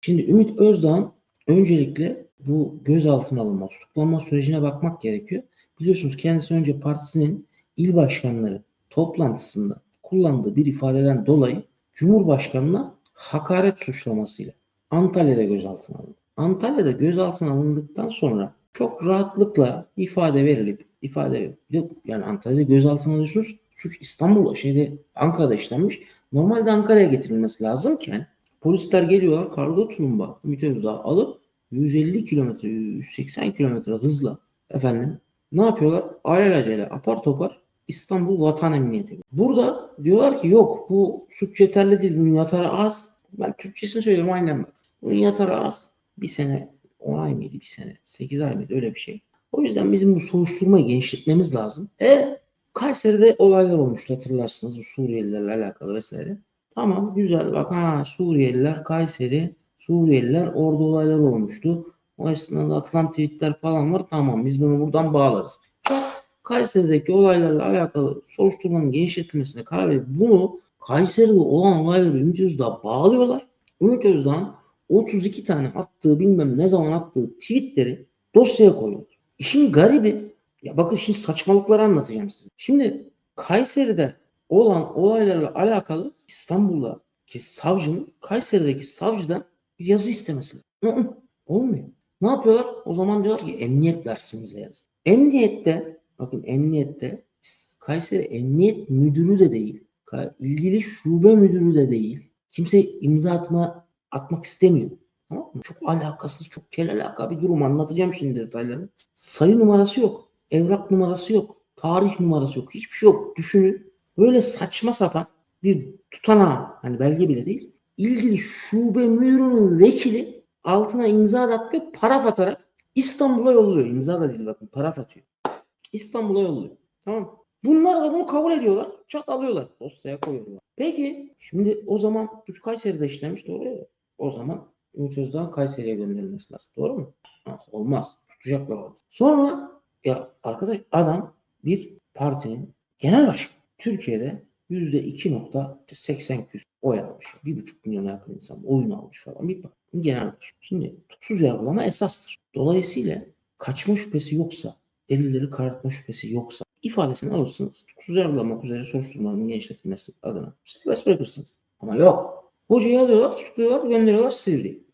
Şimdi Ümit Özdağ'ın öncelikle bu gözaltına alınma, tutuklanma sürecine bakmak gerekiyor. Biliyorsunuz kendisi önce partisinin il başkanları toplantısında kullandığı bir ifadeden dolayı Cumhurbaşkanı'na hakaret suçlamasıyla Antalya'da gözaltına alındı. Antalya'da gözaltına alındıktan sonra çok rahatlıkla ifade verilip ifade yok yani Antalya'da gözaltına alıyorsunuz. Suç İstanbul'da şeyde Ankara'da işlenmiş. Normalde Ankara'ya getirilmesi lazımken polisler geliyorlar kargo tulumba Ümit Özdağ alıp 150 kilometre 180 kilometre hızla efendim ne yapıyorlar? Alelacele apar topar İstanbul Vatan Emniyeti. Burada diyorlar ki yok bu suç yeterli değil. Bunun yatarı az. Ben Türkçesini söylüyorum aynen bak. Bunun yatarı az. Bir sene 10 ay mıydı bir sene? 8 ay mıydı öyle bir şey. O yüzden bizim bu soruşturmayı genişletmemiz lazım. E Kayseri'de olaylar olmuştu hatırlarsınız bu Suriyelilerle alakalı vesaire. Tamam güzel bak ha Suriyeliler Kayseri Suriyeliler orada olaylar olmuştu. O esnada atılan tweetler falan var. Tamam biz bunu buradan bağlarız. Çok Kayseri'deki olaylarla alakalı soruşturmanın genişletilmesine karar verip bunu Kayseri'de olan olayları Ümit Özdağ'a bağlıyorlar. Ümit Özdağ'ın 32 tane attığı bilmem ne zaman attığı tweetleri dosyaya koyuyorlar. İşin garibi ya bakın şimdi saçmalıkları anlatacağım size. Şimdi Kayseri'de olan olaylarla alakalı İstanbul'daki savcının Kayseri'deki savcıdan bir yazı istemesi. Olmuyor. Ne yapıyorlar? O zaman diyorlar ki emniyet versin bize yazı. Emniyette bakın emniyette Kayseri Emniyet Müdürü de değil. İlgili şube müdürü de değil. Kimse imza atma atmak istemiyor. Tamam mı? Çok alakasız, çok kel alaka bir durum. Anlatacağım şimdi detaylarını. Sayı numarası yok. Evrak numarası yok. Tarih numarası yok. Hiçbir şey yok. Düşünün. Böyle saçma sapan bir tutanağı, hani belge bile değil. ilgili şube müdürünün vekili altına imza da atıyor. Paraf atarak İstanbul'a yolluyor. İmza da değil bakın. Paraf atıyor. İstanbul'a yolluyor. Tamam? Bunlar da bunu kabul ediyorlar. Çat alıyorlar. Dosyaya koyuyorlar. Peki şimdi o zaman suç Kayseri'de işlemiş doğru ya. O zaman Ümit Özdağ'ın Kayseri'ye gönderilmesi lazım. Doğru mu? Ha, olmaz. Tutacaklar orada. Sonra ya arkadaş adam bir partinin genel başkanı. Türkiye'de %2.80 küsur oy almış. Bir buçuk milyona yakın insan oyunu almış falan. Bir partinin genel. Şimdi tutuksuz yargılama esastır. Dolayısıyla kaçma şüphesi yoksa, delilleri karartma şüphesi yoksa ifadesini alırsınız. Tutuksuz yargılamak üzere soruşturmanın genişletilmesi adına serbest bırakırsınız. Ama yok. Hocayı alıyorlar, tutukluyorlar, gönderiyorlar Silivri'ye.